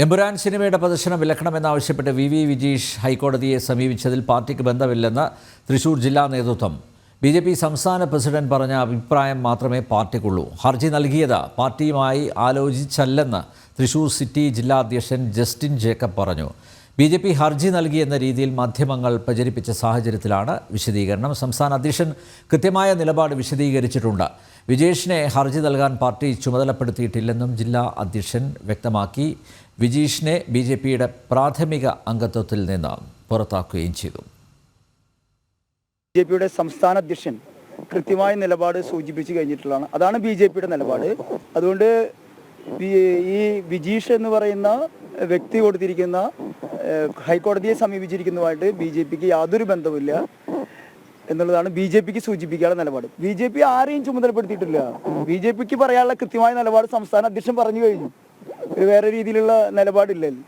എമ്പുരാൻ സിനിമയുടെ പ്രദർശനം വിലക്കണമെന്നാവശ്യപ്പെട്ട് V V Vijeesh ഹൈക്കോടതിയെ സമീപിച്ചതിൽ പാർട്ടിക്ക് ബന്ധമില്ലെന്ന് തൃശൂർ ജില്ലാ നേതൃത്വം. ബി ജെ പി സംസ്ഥാന പ്രസിഡന്റ് പറഞ്ഞ അഭിപ്രായം മാത്രമേ പാർട്ടിക്കുള്ളൂ. ഹർജി നൽകിയത് പാർട്ടിയുമായി ആലോചിച്ചല്ലെന്ന് തൃശൂർ സിറ്റി ജില്ലാ അധ്യക്ഷൻ ജസ്റ്റിൻ ജേക്കബ് പറഞ്ഞു. ബി ജെ പി ഹർജി നൽകിയെന്ന രീതിയിൽ മാധ്യമങ്ങൾ പ്രചരിപ്പിച്ച സാഹചര്യത്തിലാണ് വിശദീകരണം. സംസ്ഥാന അധ്യക്ഷൻ കൃത്യമായ നിലപാട് വിശദീകരിച്ചിട്ടുണ്ട്. വിജേഷിനെ ഹർജി നൽകാൻ പാർട്ടി ചുമതലപ്പെടുത്തിയിട്ടില്ലെന്നും ജില്ലാ അധ്യക്ഷൻ വ്യക്തമാക്കി. വിജീഷിനെ ബി ജെ പിയുടെ പ്രാഥമിക അംഗത്വത്തിൽ നിന്ന് പുറത്താക്കുകയും ചെയ്തു. ബി ജെ പിയുടെ സംസ്ഥാന അധ്യക്ഷൻ കൃത്യമായ നിലപാട് സൂചിപ്പിച്ചു കഴിഞ്ഞിട്ടുള്ളതാണ്. അതാണ് ബി ജെ പിയുടെ നിലപാട്. അതുകൊണ്ട് ഈ- വിജീഷ് എന്ന് പറയുന്ന വ്യക്തി കൊടുത്തിരിക്കുന്ന ഹൈക്കോടതിയെ സമീപിച്ചിരിക്കുന്നതുമായിട്ട് ബി ജെ പിക്ക് യാതൊരു ബന്ധവുമില്ല എന്നുള്ളതാണ് ബി ജെ പിക്ക് സൂചിപ്പിക്കാനുള്ള നിലപാട്. ബി ജെ പി ആരെയും ചുമതലപ്പെടുത്തിയിട്ടില്ല. ബി ജെ പിക്ക് പറയാനുള്ള കൃത്യമായ നിലപാട് സംസ്ഥാന അധ്യക്ഷൻ പറഞ്ഞു കഴിഞ്ഞു. വേറെ രീതിയിലുള്ള നിലപാടില്ലല്ലോ.